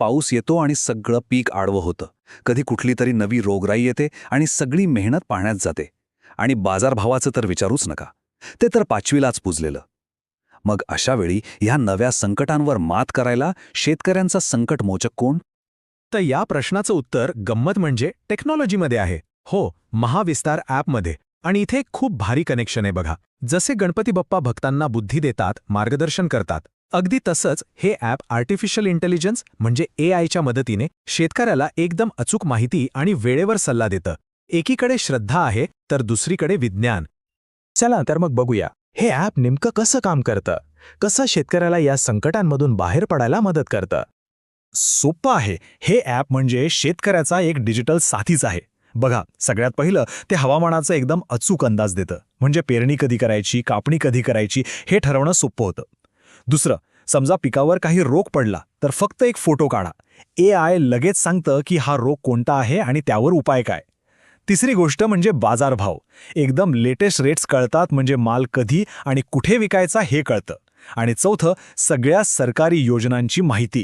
पाऊस येतो आणि सगळं पीक आडवं होतं. कधी कुठली तरी नवी रोगराई येते आणि सगळी मेहनत पाण्यात जाते. आणि बाजारभावाचं तर विचारूच नका. ते तर पाचवीलाच पुजलेलं. मग अशा वेळी ह्या नव्या संकटांवर मात करायला शेतकऱ्यांचा संकटमोचक कोण? तर या प्रश्नाचं उत्तर गंमत म्हणजे टेक्नॉलॉजीमध्ये आहे. हो महाविस्तार ॲपमध्ये. आणि इथे खूप भारी कनेक्शन आहे बघा. जसे गणपती बाप्पा भक्तांना बुद्धी देतात मार्गदर्शन करतात. अगदी तसंच हे ॲप आर्टिफिशियल इंटेलिजन्स म्हणजे ए आयच्या मदतीने शेतकऱ्याला एकदम अचूक माहिती आणि वेळेवर सल्ला देतं. एकीकडे श्रद्धा आहे तर दुसरीकडे विज्ञान. चला तर मग बघूया. हे ॲप नेमकं कसं काम करतं? कसं शेतकऱ्याला या संकटांमधून बाहेर पडायला मदत करतं? सोपं आहे. हे ॲप म्हणजे शेतकऱ्याचा एक डिजिटल साथीच आहे. बघा सगळ्यात पहिलं ते हवामानाचा एकदम अचूक अंदाज देतं. म्हणजे पेरणी कधी करायची कापणी कधी करायची हे ठरवणं सोपं होतं. दुसरं समजा पिकावर काही रोग पडला तर फक्त एक फोटो काढा. ए आय लगेच सांगतं की हा रोग कोणता आहे आणि त्यावर उपाय काय. तिसरी गोष्ट म्हणजे बाजारभाव. एकदम लेटेस्ट रेट्स कळतात म्हणजे माल कधी आणि कुठे विकायचा हे कळतं. आणि चौथं सगळ्या सरकारी योजनांची माहिती.